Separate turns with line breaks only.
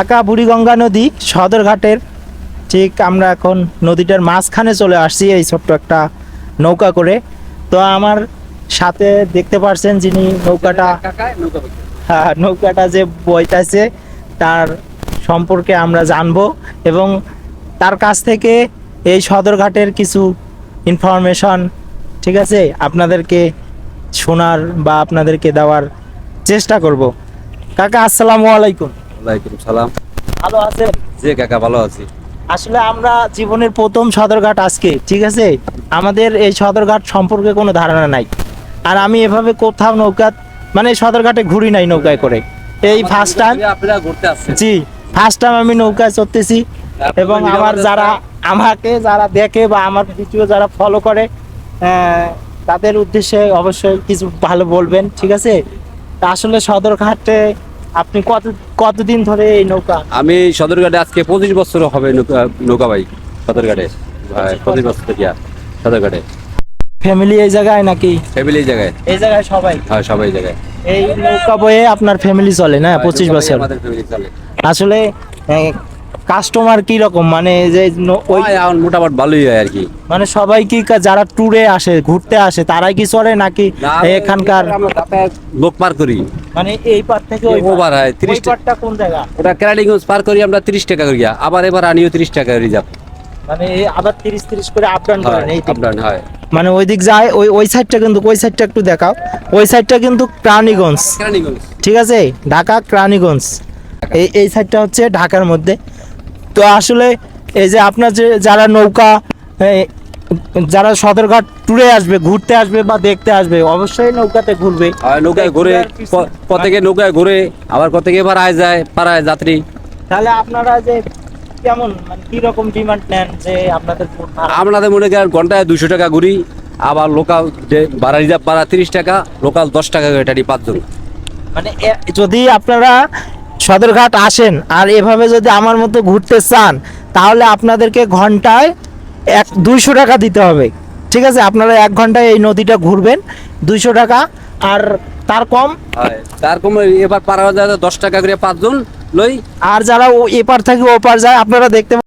ঢাকা বুড়িগঙ্গা নদী সদরঘাটের ঠিক আমরা এখন নদীটার মাঝখানে চলে আসছি এই ছোট্ট একটা নৌকা করে। তো আমার সাথে দেখতে পারছেন যিনি নৌকাটা হ্যাঁ, নৌকাটা যে বইতাছে তার সম্পর্কে আমরা জানব এবং তার কাছ থেকে এই সদরঘাটের কিছু ইনফরমেশন ঠিক আছে আপনাদেরকে শোনার বা আপনাদেরকে দেওয়ার চেষ্টা করব। কাকা আসসালামু আলাইকুম।
ওয়ালাইকুম সালাম।
ভালো আছেন?
জি কাকা ভালো আছি।
আসলে আমরা জীবনের প্রথম সদরঘাট আজকে ঠিক আছে? আমাদের এই সদরঘাট সম্পর্কে কোনো ধারণা নাই। আর আমি এভাবে কোথাও নৌকা মানে সদরঘাটে ঘুরি নাই নৌকায় করে। এই ফার্স্ট টাইম
আপনারা ঘুরতে আসছেন।
জি ফার্স্ট টাইম আমি নৌকায় চড়তেছি। এবং আমার যারা আমাকে যারা দেখে বা আমার ভিডিও যারা ফলো করে আহ, তাদের উদ্দেশ্যে অবশ্যই কিছু ভালো বলবেন ঠিক আছে? তা আসলে সদরঘাটে আপনি কত কতদিন ধরে এই নৌকা?
আমি সদরঘাটে আজকে পঁচিশ বছর হবে নৌকা নৌকা ভাই সদরঘাটে। পঁচিশ বছর থেকে সদরঘাটে।
ফ্যামিলি এই জায়গায় নাকি?
ফ্যামিলি এই জায়গায়।
এই জায়গায় সবাই?
হ্যাঁ সবাই এই জায়গায়।
এই নৌকা বয়ে আপনার ফ্যামিলি চলে না? পঁচিশ বছর।
আমাদের ফ্যামিলি চলে।
আসলে কাস্টমার কি রকম মানে যে ওই
এখন মোটামুটি ভালোই হয় আর কি
মানে সবাই কি যারা ট্যুরে আসে ঘুরতে আসে তারাই কি চলে নাকি এখানকার
লোক পার করি।
মানে এই পার থেকে ওই
ওভার হয় তিরিশ
ওই পারটা কোন জায়গা?
ওটা কেরানীগঞ্জ পার করি আমরা তিরিশ টাকা করি। আবার এবার আনিও তিরিশ টাকা রিজার্ভ।
মানে এই আবার তিরিশ তিরিশ করে আপ ডাউন করেন এই দিক।
আপনার হয়।
মানে ওই দিক যায় ওই ওই সাইডটা কিন্তু ওই সাইডটা একটু দেখাও। ওই সাইডটা কিন্তু প্রাণীগঞ্জ
কেরানীগঞ্জ।
ঠিক আছে? ঢাকা প্রাণীগঞ্জ এই এই সাইডটা হচ্ছে ঢাকার মধ্যে। তো আসলে এই যে আপনার যে যারা নৌকা যারা সদরঘাট ট্যুরে আসবে ঘুরতে আসবে বা দেখতে আসবে অবশ্যই নৌকাতে ঘুরবে।
নৌকায় ঘুরে কতকে নৌকায় ঘুরে আবার কতকে আয় যায় পাড়ায় যাত্রী।
তাহলে আপনারা যে কেমন মানে কি রকম ডিমান্ড নেন যে আপনাদের?
আপনাদের মনে করেন ঘন্টায় দুশো টাকা ঘুরি আবার লোকাল যে ভাড়া রিজার্ভ ভাড়া তিরিশ টাকা লোকাল দশ টাকা এটারই পাঁচজন।
মানে যদি আপনারা সদরঘাট আসেন আর এভাবে যদি আমার মতো ঘুরতে চান তাহলে আপনাদেরকে ঘন্টায় এক দুইশো টাকা দিতে হবে। ঠিক আছে? আপনারা এক ঘন্টায় এই নদীটা ঘুরবেন দুইশো টাকা। আর তার কম
হয়। তার কম এবার পারা যায় দশ টাকা করে পাঁচজন লই।
আর যারা এপার থেকে ওপার যায় আপনারা দেখতে